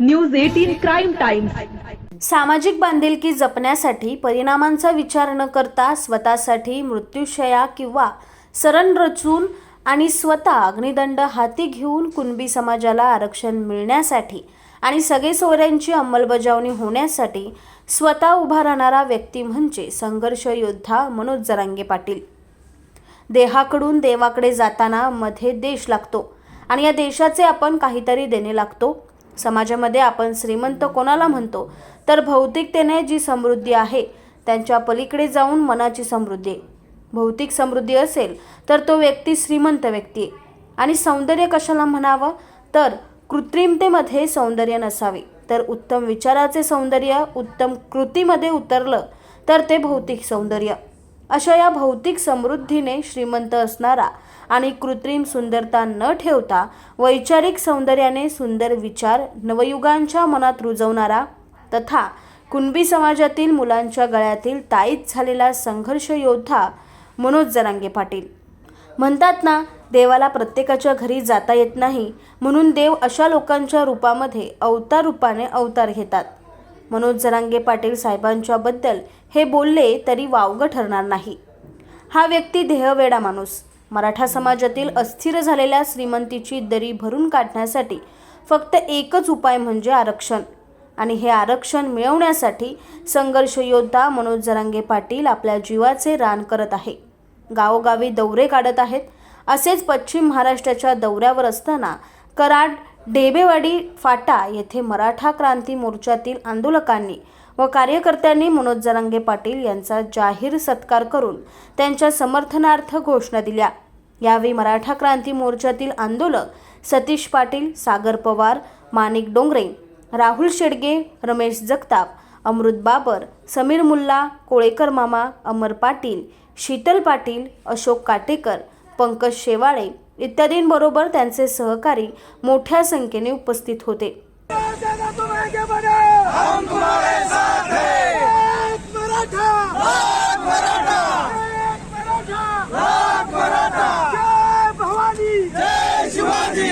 News eighteen crime times. सामाजिक बांधिलकी जपण्यासाठी परिणामांचा विचार न करता स्वतःसाठी मृत्यूशया किंवा सरण रचून आणि स्वतः अग्निदंड हाती घेऊन कुणबी समाजाला आरक्षण मिळण्यासाठी आणि सगळे सोयऱ्यांची अंमलबजावणी होण्यासाठी स्वतः उभा राहणारा व्यक्ती म्हणजे संघर्ष योद्धा मनोज जरांगे पाटील. देहाकडून देवाकडे जाताना मध्ये देश लागतो आणि या देशाचे आपण काहीतरी देणे लागतो. समाजामध्ये आपण श्रीमंत कोणाला म्हणतो? तर भौतिकतेने जी समृद्धी आहे त्यांच्या पलीकडे जाऊन मनाची समृद्धी. भौतिक समृद्धी असेल तर तो व्यक्ती श्रीमंत व्यक्ती. आहे आणि सौंदर्य कशाला म्हणावं? तर कृत्रिमतेमध्ये सौंदर्य नसावे. तर उत्तम विचाराचे सौंदर्य उत्तम कृतीमध्ये उतरलं तर ते भौतिक सौंदर्य. अशा या भौतिक समृद्धीने श्रीमंत असणारा आणि कृत्रिम सुंदरता न ठेवता वैचारिक सौंदर्याने सुंदर विचार नवयुगांच्या मनात रुजवणारा तथा कुणबी समाजातील मुलांच्या गळ्यातील ताईत झालेला संघर्ष योद्धा मनोज जरांगे पाटील. म्हणतात ना देवाला प्रत्येकाच्या घरी जाता येत नाही म्हणून देव अशा लोकांच्या रूपामध्ये अवतार रूपाने अवतार घेतात. मनोज जरांगे पाटील साहेबांच्याबद्दल हे बोलले तरी वावगं ठरणार नाही. हा व्यक्ती देहवेडा माणूस. मराठा समाजातील अस्थिर झालेल्या श्रीमंतीची दरी भरून काढण्यासाठी फक्त एकच उपाय म्हणजे आरक्षण. आणि हे आरक्षण मिळवण्यासाठी संघर्ष योद्धा मनोज जरांगे पाटील आपल्या जीवाचे रान करत आहे. गावोगावी दौरे काढत आहेत. असेच पश्चिम महाराष्ट्राच्या दौऱ्यावर असताना कराड डेबेवाडी फाटा येथे मराठा क्रांती मोर्चातील आंदोलकांनी व कार्यकर्त्यांनी मनोज जरांगे पाटील यांचा जाहीर सत्कार करून त्यांच्या समर्थनार्थ घोषणा दिल्या. यावेळी मराठा क्रांती मोर्चातील आंदोलक सतीश पाटील सागर पवार माणिक डोंगरे राहुल शेडगे रमेश जगताप अमृत बाबर समीर मुल्ला कोळेकर मामा अमर पाटील शीतल पाटील अशोक काटेकर पंकज शेवाळे इत्यादींबरोबर त्यांचे सहकारी मोठ्या संख्येने उपस्थित होते. शिवाजी.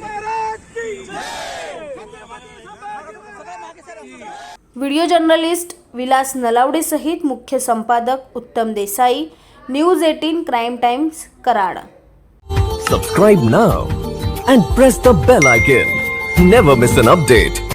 महाराज व्हिडिओ जर्नलिस्ट विलास नलावडेसहित मुख्य संपादक Uttam Desai news eighteen crime times Karad. Subscribe now and press the bell icon never miss an update